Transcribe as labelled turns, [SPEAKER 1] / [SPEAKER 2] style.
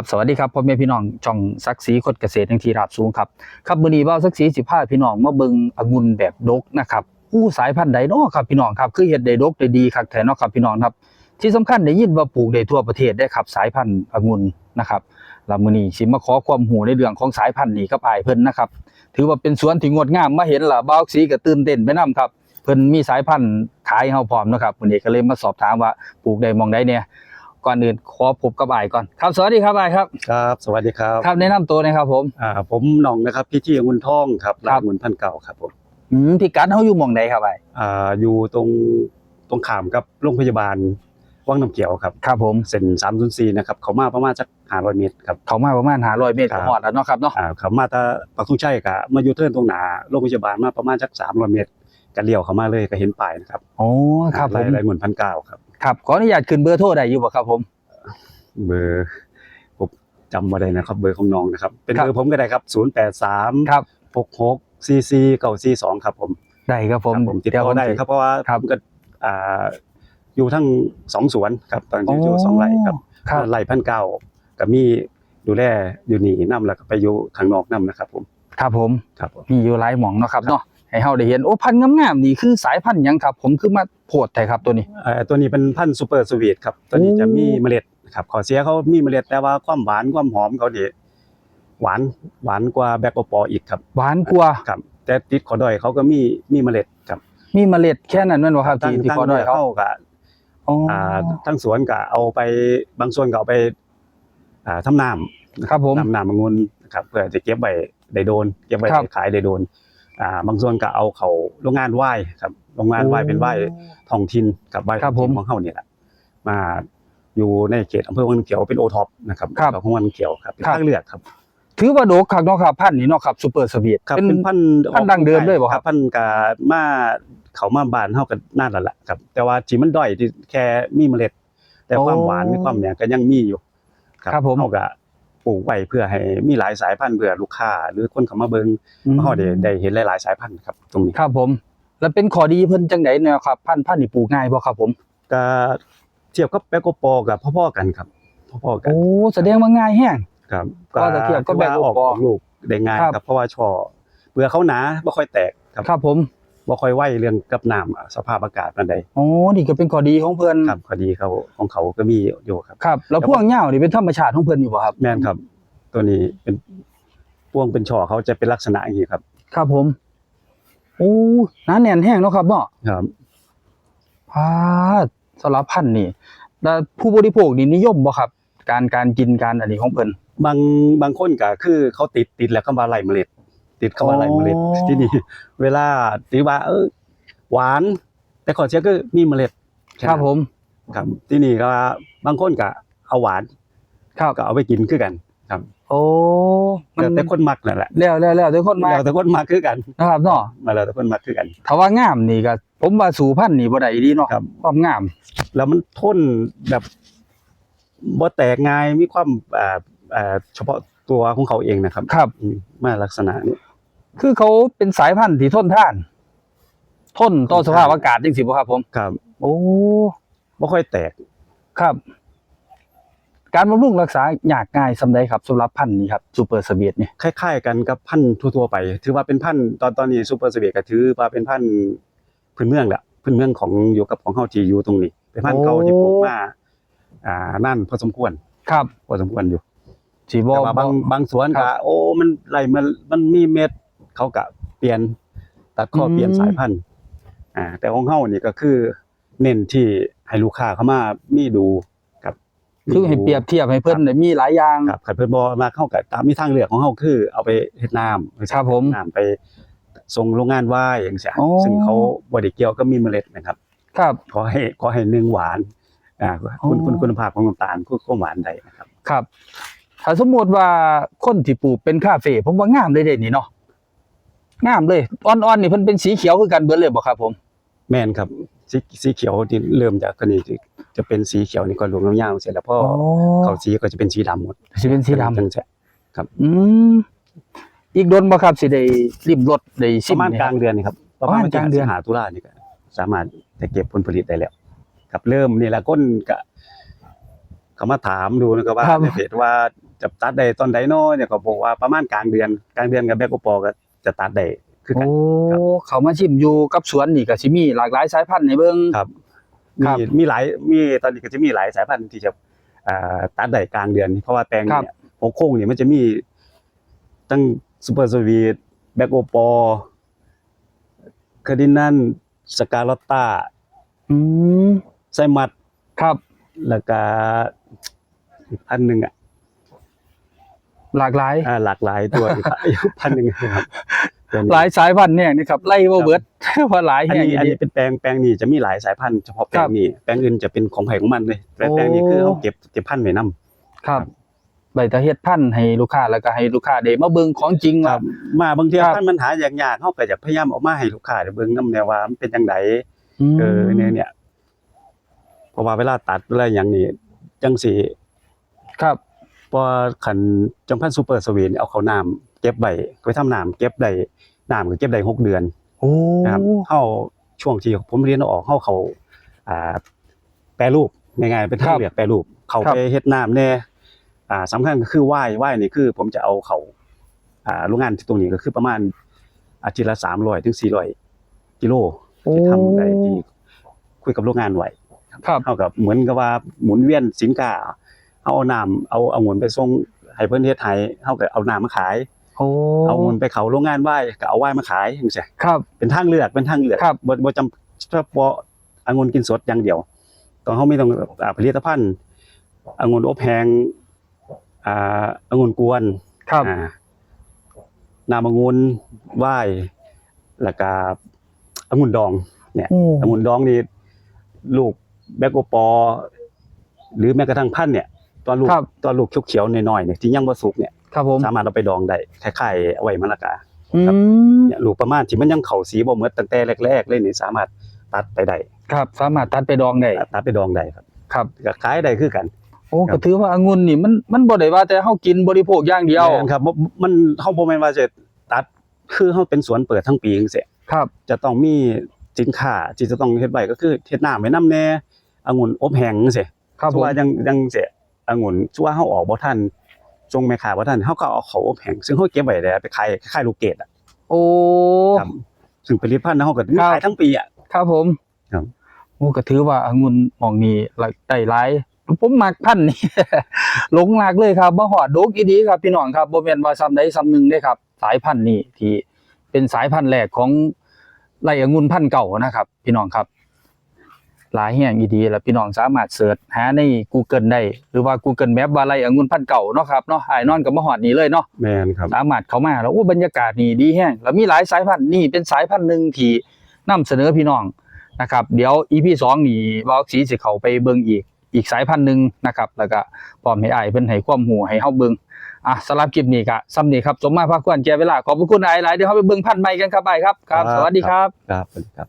[SPEAKER 1] ครับสวัสดีครับพ่อแม่พี่น้องช่องซักสีคดเกษตรยังทีราบสูงครับครับมื้อนี้บ่าซักสีสิพาพี่น้องมาเบิงองุ่นแบบดกนะครับอู้สายพันธุ์ใดเนครับพี่น้องครับคือเฮ็ดไดดกได้ดีคักแท้เนาะครับพี่น้องครับ ที่สำคัญได้ยินว่าปลูกได้ทั่วประเทศได้ครับสายพันธุ์องุ่นนะครับล้วมื้อนี้สิมาขอความรู้ในเรื่องของสายพันธุ์นี้กับอ้ายเพิ่นนะครับถือว่าเป็นสวนที่งดงามมาเห็นล่ะบ่าสีก็ตื่นเต้นไปนํครับเพิ่นมีสายพันธุ์ขายให้เฮาพร้อมนะครับมื้อนี้ก็เลยมาสอบถามว่าปลูกได้มองใดเนี่ย ก่อนอื่นขอพบกับอ้ายก่อนครับสวัสดีครับอ้ายครับ
[SPEAKER 2] ครับ สวัสดีครับ
[SPEAKER 1] ครับแนะนำตัวหนะครับผม
[SPEAKER 2] อ่าผมหน่องนะครับพี่ที่องุ่นทองครับ
[SPEAKER 1] ครั
[SPEAKER 2] ร้า
[SPEAKER 1] บ
[SPEAKER 2] นองุ่นพันเก่าครับผม
[SPEAKER 1] อืมพี่กัดเฮาอยู่หม่องใดครับไอ้
[SPEAKER 2] อ่าอยู่ตรงตรงขามกับโรงพยาบาลวังน้ำเขียวครับ
[SPEAKER 1] ครับผม
[SPEAKER 2] เส้น304นะครับเขามาประมาณสัก500เมตรครับ
[SPEAKER 1] เขามาประมาณ500เมตร
[SPEAKER 2] ครั
[SPEAKER 1] ก็
[SPEAKER 2] บ
[SPEAKER 1] ฮอดแล้วเนาะครับเนาะ
[SPEAKER 2] อ่าเขามาตาปักทุ่งชัยกะมาอยู่เทิร์นตรงหนาโรงพยาบาลมาประมาณสัก300เมตรก็เลี้ยวเข้ามาเลยก็เห็นป้ายนะครับ
[SPEAKER 1] โอ้ครับผม
[SPEAKER 2] ไรองุ่นพันเก้าครับ
[SPEAKER 1] ครับขออนุญาตขึ้นเบอร์โทรได้อยู่บ่ครับผม
[SPEAKER 2] เบอร์ผมจำมาได้นะครับ เบอร์ของน้องนะครับ เป็น
[SPEAKER 1] ครับ
[SPEAKER 2] เบอร์ผมก็ได้ครับ083
[SPEAKER 1] ครับ
[SPEAKER 2] 66 CC 942ครับผม
[SPEAKER 1] ได้ครับผม
[SPEAKER 2] ครับผมติด
[SPEAKER 1] เยว
[SPEAKER 2] ต่อได้
[SPEAKER 1] สิ
[SPEAKER 2] ครับเพราะว่า
[SPEAKER 1] ครับ
[SPEAKER 2] ผมก็อ่าอยู่ทั้งสองสวนครับตอนนี้อยู่สองไร่ครับ
[SPEAKER 1] ครับ
[SPEAKER 2] ไร่พันเก้าก็มีดูแลอยู่นี่นํแล้วก็ไปอยู่ข้างนอกนํนะครับผม
[SPEAKER 1] ครับผม
[SPEAKER 2] ครับผม
[SPEAKER 1] มีอยู่หลายหม่องเนาะครับ
[SPEAKER 2] ครับ
[SPEAKER 1] เนาะ ให้เฮาได้เห็นโอ้พันธุ์งามๆนี่คือสายพันธุ์หยังครับ ผมคือมาโพดแต่ครับตัวนี้
[SPEAKER 2] เอ่อตัวนี้เป็นพันธุ์ซูเปอร์สวีทครับ ตัวนี้
[SPEAKER 1] โอ้
[SPEAKER 2] จะมีเมล็ดครับขอเสียเขามีเมล็ดแต่ว่าความหวานความหอมเขาดีหวานหวานกว่าแบล็คโอปออีกครับ
[SPEAKER 1] หวานกว่า
[SPEAKER 2] ครับ แต่ติดขอดอยเขาก็มีมีเมล็ดครับ
[SPEAKER 1] มีเมล็ดแค่นั้นแม่นบ่ครับที่ที่ขอด้อยเขา
[SPEAKER 2] เข้ากับ
[SPEAKER 1] อ๋อ
[SPEAKER 2] อ่าทั้งสวนก็เอาไปบางส่วนก็เอาไป อ่าทำน้ำ
[SPEAKER 1] ครับผม
[SPEAKER 2] น้ำน้ำองุ่นนะครับเพื่อจะเก็บไว้ได้โดน เก็บไว้
[SPEAKER 1] ครับ
[SPEAKER 2] ขายได้โดน อ่าบางส่วนก็เอาเขาโรงงานไหว้ครับโรงงานไหว้เป็นไหว้ท้องถิ่นกับไหว้
[SPEAKER 1] ครับ
[SPEAKER 2] ท้องถิ่
[SPEAKER 1] ผม
[SPEAKER 2] นของเฮาเนี่ยแหละมาอยู่ในเขตอำเภอวังเขียวเป็นโอท็อปนะครับ
[SPEAKER 1] ครับ
[SPEAKER 2] ของวังเขียวครับเป็น
[SPEAKER 1] ครับ
[SPEAKER 2] ทางเลือกครับ
[SPEAKER 1] ถือว่าดกคักเนาะครับพันธุ์นี้เนาะครับซูเปอร์สวีท
[SPEAKER 2] ครับเป็นพันธุ์
[SPEAKER 1] พันธุ์ดั้งเดิมด้วยบ่ครับ
[SPEAKER 2] พันธุ์กามาเขามาบ้านเฮากันน่าแล้วล่ะครับ แต่ว่าที่มันด้อยที่แค่มีเมล็ด แต่ความหวานมีความเนี่ยก็ยังมีอยู่
[SPEAKER 1] ครับผม
[SPEAKER 2] เฮาก็ ปลูกไว้เพื่อให้มีหลายสายพันธุ์เพื่อลูกค้าหรือคนเข้ามาเบิ่งเฮาได้ได้เห็นหลายๆสายพันธุ์ครับ ตรงนี้
[SPEAKER 1] ครับผม แล้วเป็นข้อดีเพิ่นจังไดเนี่ยครับ พันธุ์พันธุ์นี่ปลูกง่ายบ่ครับผม
[SPEAKER 2] ก็เทียบกับแบกโกปอกับพ่อๆกันครับพ่อๆกัน
[SPEAKER 1] โอ้แสดงว่าง่ายแฮง
[SPEAKER 2] ครับ
[SPEAKER 1] ก็จะเทียบกับแบกโกปอ
[SPEAKER 2] ถืว่าออกลูกได้ง่าย
[SPEAKER 1] ครับ
[SPEAKER 2] ครับเพราะว่าช่อเปลือกเขาหนาบ่ค่อยแตกครับ
[SPEAKER 1] ครับผม
[SPEAKER 2] บ่ค่อยไหวเรื่องกับน้ำอะสภาพอากาศปานใด
[SPEAKER 1] โอ้นี่ก็เป็นข้อดีของเพิ่น
[SPEAKER 2] ครับพอดีเขาของเขาก็มีอยู่ครับ
[SPEAKER 1] ครับ แล้วพวกเหย้านี่เป็นธรรมชาติของเพิ่นอยู่บ่ครับ
[SPEAKER 2] แม่นครับ ตัวนี้เป็นพ่วงเป็นช่อเขาจะเป็นลักษณะอย่างนี้ครับ
[SPEAKER 1] ครับผมโอ้หนาแน่นแห้งเนาะครับเนาะ
[SPEAKER 2] ครับ
[SPEAKER 1] พาดสารบพันธุ์นี่แล้วผู้บริโภคนี่นิยมบ่ครับ การการกินการอันนี้ของเพิ่น
[SPEAKER 2] บางบางคนก็คือเขาติดติดแล้วก็มาไล่เมล็ด ติดเข้ามาไล่เมล็ด
[SPEAKER 1] อ๋อ
[SPEAKER 2] ที่นี่เวลาถือว่าเออหวาน แต่ขอเสียก็มีเมล็ดแค
[SPEAKER 1] รับผม
[SPEAKER 2] ครับที่นี่ก็บางคนก็เอาหวาน
[SPEAKER 1] ครับ
[SPEAKER 2] ก็เอาไปกินคือกัน ครับ
[SPEAKER 1] โอ้มั
[SPEAKER 2] แล้วแต่คนมักนั่นแหละ
[SPEAKER 1] แล้วแล้วแล้วแต่คนมา
[SPEAKER 2] แล้วแต่คนมักคือกัน
[SPEAKER 1] นะครับเนาะ
[SPEAKER 2] มาแล้วแต่คนมักคือกัน
[SPEAKER 1] ถ้าว่างามนี่ก็ผมว่าสู่พันธุ์นี่บ่ได้ดีเนาะ
[SPEAKER 2] ครับ
[SPEAKER 1] ความงาม
[SPEAKER 2] แล้วมันทนแบบบ่แตกง่ายมีความอ่าอ่าเฉพาะตัวของเขาเองนะครับ
[SPEAKER 1] ครับ
[SPEAKER 2] อืมมาลักษณะนี้
[SPEAKER 1] คือเขาเป็นสายพันธุ์ที่ทนทาน ทนต่อสภาพอากาศจังซี่บ่ครับ ผม
[SPEAKER 2] ครับ
[SPEAKER 1] โอ้
[SPEAKER 2] บ่ค่อยแตก
[SPEAKER 1] ครับ การบำรุงรักษายากง่ายสำใดครับสำหรับพันธุ์นี้ครับซูเปอร์สเบียดเนี่ย
[SPEAKER 2] คล้าย ๆ กันกับพันธุ์ทั่วๆไป ถือว่าเป็นพันธุ์ตอนตอนนี้ซูเปอร์สเวียก็ถือว่าเป็นพันธุ์พื้นเมืองแหละพื้นเมืองของอยู่กับของเฮาที่อยู่ตรงนี้ เป็นพันธุ์เก่าที่ปลูกมาอ่านั่นพอสมควร
[SPEAKER 1] ครับ
[SPEAKER 2] พอสมควรอยู่
[SPEAKER 1] สิบ่
[SPEAKER 2] แต่ว่าบางบางสวน
[SPEAKER 1] ครั
[SPEAKER 2] ก็
[SPEAKER 1] บ
[SPEAKER 2] โอ้มันไหลมันมันมีเม็ด เขาก็เปลี่ยนตัดข้อ
[SPEAKER 1] อืม
[SPEAKER 2] เปลี่ยนสายพันธุ์อ่าแต่ของเฮานี่ก็คือ เน้นที่ให้ลูกค้าเข้ามามีดูกับ
[SPEAKER 1] คือให้เปรียบเทียบให้เพิ่นได้มีหลายอย่าง
[SPEAKER 2] ครับคันเพิ่นบ่มาเข้ากับตามมีทางเลือกของเฮาคือ เอาไปเฮ็ดน้ำ
[SPEAKER 1] ครับผม
[SPEAKER 2] น้ำไปส่งโรงงานไหว้อย่างเงี้ย
[SPEAKER 1] อ๋อ
[SPEAKER 2] ซึ่งเขาบ่ได้เกี่ยวก็มีเมล็ดนะครับ
[SPEAKER 1] ครับ
[SPEAKER 2] ขอให้ขอให้เนื้อหวานอ่าคุณ
[SPEAKER 1] อ๋อ
[SPEAKER 2] คุณคุณภาพของน้ำตาลคือความหวานได้นะครับ
[SPEAKER 1] ครับถ้าสมมุติว่าคนที่ปลูกเป็นคาเฟ่ผมว่างามเลยเด้นี่เนาะ งามเลยอ่อนๆนี่เพิ่นเป็นสีเขียวคือกันเบิดเลยบ่ครับผม
[SPEAKER 2] แม่นครับสีสีเขียวที่เริ่มจากตัวนี้ที่จะเป็นสีเขียวนี่ก็รวมน้ำยางเสร็จแล้วพอเขาสีก็จะเป็นสีดำหมด
[SPEAKER 1] สิเป็นสีดำ
[SPEAKER 2] จังจะ
[SPEAKER 1] อืมอีกโดนบ่ครับสิได้ริมรถได้
[SPEAKER 2] ป
[SPEAKER 1] ชิม
[SPEAKER 2] ระมาณ
[SPEAKER 1] เนี่ย
[SPEAKER 2] กลางเดือนนี่ครับประมาณ
[SPEAKER 1] ประมาณกลางเดือน
[SPEAKER 2] สิงหาตุลานี่ก็สามารถจะเก็บผลผลิตได้แล้วครับเริ่มนี่แหละก้นก็เขามาถามดูนะครับว่าในเพจว่าจะตัดได้ตอนใดเนาะเนี่ยก็บอกว่าประมาณกลางเดือนกลางเดือนกับแบกโอปอก็ จะตัดได้คือกัน
[SPEAKER 1] โอ้
[SPEAKER 2] ครับ
[SPEAKER 1] เขามาชิมอยู่กับสวนนี่ก็สิมีหลากหลายสายพันธุ์ให้เบิ่ง
[SPEAKER 2] ครับ
[SPEAKER 1] ครั
[SPEAKER 2] มี
[SPEAKER 1] บ
[SPEAKER 2] มีหลายมีตอนนี้ก็จะมีหลายสายพันธุ์ที่จะอ่าตัดได้กลางเดือน เพราะว่าแปลง
[SPEAKER 1] ครับ
[SPEAKER 2] เนี่ยหัวโค้งเนี่ยมันจะมีตั้งซูเปอร์สวีทแบกโอปอคาร์ดินันสกาลอตตา
[SPEAKER 1] อืม
[SPEAKER 2] ไซมัด
[SPEAKER 1] ครับ
[SPEAKER 2] แล้วก็อีกพันหนึ่งอะ
[SPEAKER 1] หลากหลาย
[SPEAKER 2] อ่าหลากหลายตัวอีกอีกพันหนึ่งครับตัวนี้
[SPEAKER 1] หลายสายพันธุ์เนี่ยนี่ครับไล่บ่เบิดว่าหลาย
[SPEAKER 2] อัน
[SPEAKER 1] แห่ง
[SPEAKER 2] นี้อัน
[SPEAKER 1] ดี
[SPEAKER 2] นี้เป็นแปลงแปลงนี้จะมีหลายสายพันธุ์เฉพาะแปล
[SPEAKER 1] ครั
[SPEAKER 2] ง
[SPEAKER 1] บ
[SPEAKER 2] นี้แปลงอื่นจะเป็นของไผ่ของมันเลยแต่
[SPEAKER 1] โอ้
[SPEAKER 2] แปลงนี้คือเขาเก็บเก็บพันธุ์ไว้นํ
[SPEAKER 1] ครับใบตะเฮ็ดพันธุ์ให้ลูกค้าแล้วก็ให้ลูกค้าได้มาเบิ่งของจริง
[SPEAKER 2] ค
[SPEAKER 1] ว่า
[SPEAKER 2] รับมาบางที
[SPEAKER 1] ครับ
[SPEAKER 2] พันธุ์มันหายากๆเขาก็จะพยายามเอามาให้ลูกค้าได้เบิ่งนํแนวว่ามันเป็นจังได
[SPEAKER 1] ม
[SPEAKER 2] เออเนี่ยเนี่ยเพราะว่าเวลาตัดอะไรอย่างนี้จังสิ
[SPEAKER 1] ครับ
[SPEAKER 2] พอขันจังพันธุ์ซูเปอร์สวีทเอาเข้าน้ำเก็บไว้ไว้ทำน้ำเก็บได้น้ำก็เก็บได้หกเดือน
[SPEAKER 1] โอ้
[SPEAKER 2] นะครับเฮาช่วงที่ผมเรียนออกเฮาเขาอ่าแปรรูปง่ายๆเป็นทางเลือกแปรรูป เขาไปเฮ็ดน้ำแน่อ่าสำคัญก็คือว่ายว่ายนี่คือ ผมจะเอาเขาอ่าโรงงานที่ตรงนี้ก็คือประมาณอาทิตย์ละ300ถึง400กิโลที่ทำได้ที่คุยกับโรงงานไว้
[SPEAKER 1] ครับ
[SPEAKER 2] เท่ากับเหมือนกับว่าหมุนเวียนสินค้า เอาน้ำเอาเอาเงินไปส่งให้เพิ่นเฮ็ดให้เฮาก็เอาน้ำมาขาย
[SPEAKER 1] โอ้
[SPEAKER 2] เอาเงินไปเขาโรงงานว่ายก็เอาว่ายมาขายจังซี่
[SPEAKER 1] ครับ
[SPEAKER 2] เป็นทางเลือกเป็นทางเลือก
[SPEAKER 1] ครับ
[SPEAKER 2] บ่บ่จำเฉพาะองุ่นกินสดอย่างเดียวต้องเฮามีต้องอ่าผลิตภัณฑ์องุ่นอบแห้งอ่าองุ่นกวน
[SPEAKER 1] ครับ
[SPEAKER 2] อ่าน้ำองุ่นไหว้แล้วก็องุ่นดองเนี่ย
[SPEAKER 1] โอ้
[SPEAKER 2] องุ่นดองนี่ลูกแบกโอปอ หรือแม้กระทั่งพันธุ์เนี่ย ตอนลูก
[SPEAKER 1] ครับ
[SPEAKER 2] ตอนลูกเขียวๆหน่อยๆเนี่ยที่ยังบ่สุกเนี่ย
[SPEAKER 1] ครับผม
[SPEAKER 2] สามารถเอาไปดองได้คล้ายๆเอาไว้มะละกา
[SPEAKER 1] อื
[SPEAKER 2] ครับ
[SPEAKER 1] ม
[SPEAKER 2] เนี่ยลูกประมาณที่มันยังเข้าสีบ่หมดตั้งแต่แรกๆเลยนี่สามารถตัดไปได้
[SPEAKER 1] ครับ สามารถตัดไปดองได้
[SPEAKER 2] ตัดไปดองได้ครับ
[SPEAKER 1] ครับ
[SPEAKER 2] ก็ขายได้คือกัน
[SPEAKER 1] โอ้
[SPEAKER 2] ครั
[SPEAKER 1] ก็
[SPEAKER 2] บ
[SPEAKER 1] ถือว่าองุ่นนี่มันมันบ่ได้ว่าแต่เฮากินบริโภคอย่างเดียว
[SPEAKER 2] แม่นครับบ่มันเฮาบ่แม่นว่าจะตัดคือเฮาเป็นสวนเปิดทั้งปีจังซี่
[SPEAKER 1] ครับ
[SPEAKER 2] จะต้องมีสินค้าที่จะต้องเฮ็ดไว้ก็คือเฮ็ดน้ำไว้นํแน่องุ่นอบแห้งจังซี่
[SPEAKER 1] ครับ
[SPEAKER 2] ส
[SPEAKER 1] ผม
[SPEAKER 2] ว่ายังยังเสีย องุ่นสว่าเฮาออกบ่ทันจงแม่ค้าบ่ทันเฮาก็เอาเขาอบแห้งซึ่งเฮาเก็บไว้ได้ไปขายคล้ายๆลูกเกดอะ
[SPEAKER 1] โอ้
[SPEAKER 2] ครับซึ่งผลิตภัณฑ์เฮาก็มี
[SPEAKER 1] ครับ
[SPEAKER 2] ขายทั้งปีอะ
[SPEAKER 1] ครับผม
[SPEAKER 2] ครับ
[SPEAKER 1] โอ้ก็ถือว่าองุ่นหม่องนี้หลายได้หลายผมมักพันธุ์นี่หลงรักเลยครับบ่ฮอดโดกอีดีครับพี่น้องครับบ่แม่นว่าซ้ำใดซ้ำหนึ่งเด้ครับ สายพันธุ์นี้ที่เป็นสายพันธุ์แรกของไร่องุ่นพันธุ์เก่านะครับ พี่น้องครับ หลายแห่งอีดีแล้วพี่น้องสามารถเสิร์ชหาใน Google ได้ หรือว่า Google Map ว่าไร่องุ่นพันธุ์เก่าเนาะครับเนาะอ้ายนอนก็บ่ฮอดนี่เลยเนาะ
[SPEAKER 2] แม่นครับ
[SPEAKER 1] สามารถเข้ามาแล้วโอ้บรรยากาศนี่ดีแฮงแล้วมีหลายสายพันธุ์นี่เป็นสายพันธุ์หนึ่งที่นำเสนอพี่น้องนะครับ เดี๋ยว EP สองนี่ว่าสีสิเข้าไปเบิ่งอีกอีกสายพันธุ์หนึ่งนะครับ แล้วก็พร้อมให้อ้ายเพิ่นให้ความรู้ให้เฮาเบิ่งอะสำหรับคลิปนี้ก็ซ้ำนี้ครับสมมาพาควรแก่เวลาขอบพระคุณอ้ายหลายเดี๋ยวเฮาไปเบิ่งพันธุ์ใหม่กันครับอ้ายครับครับ สวัสดีครับ
[SPEAKER 2] ครับสวัสดีครับ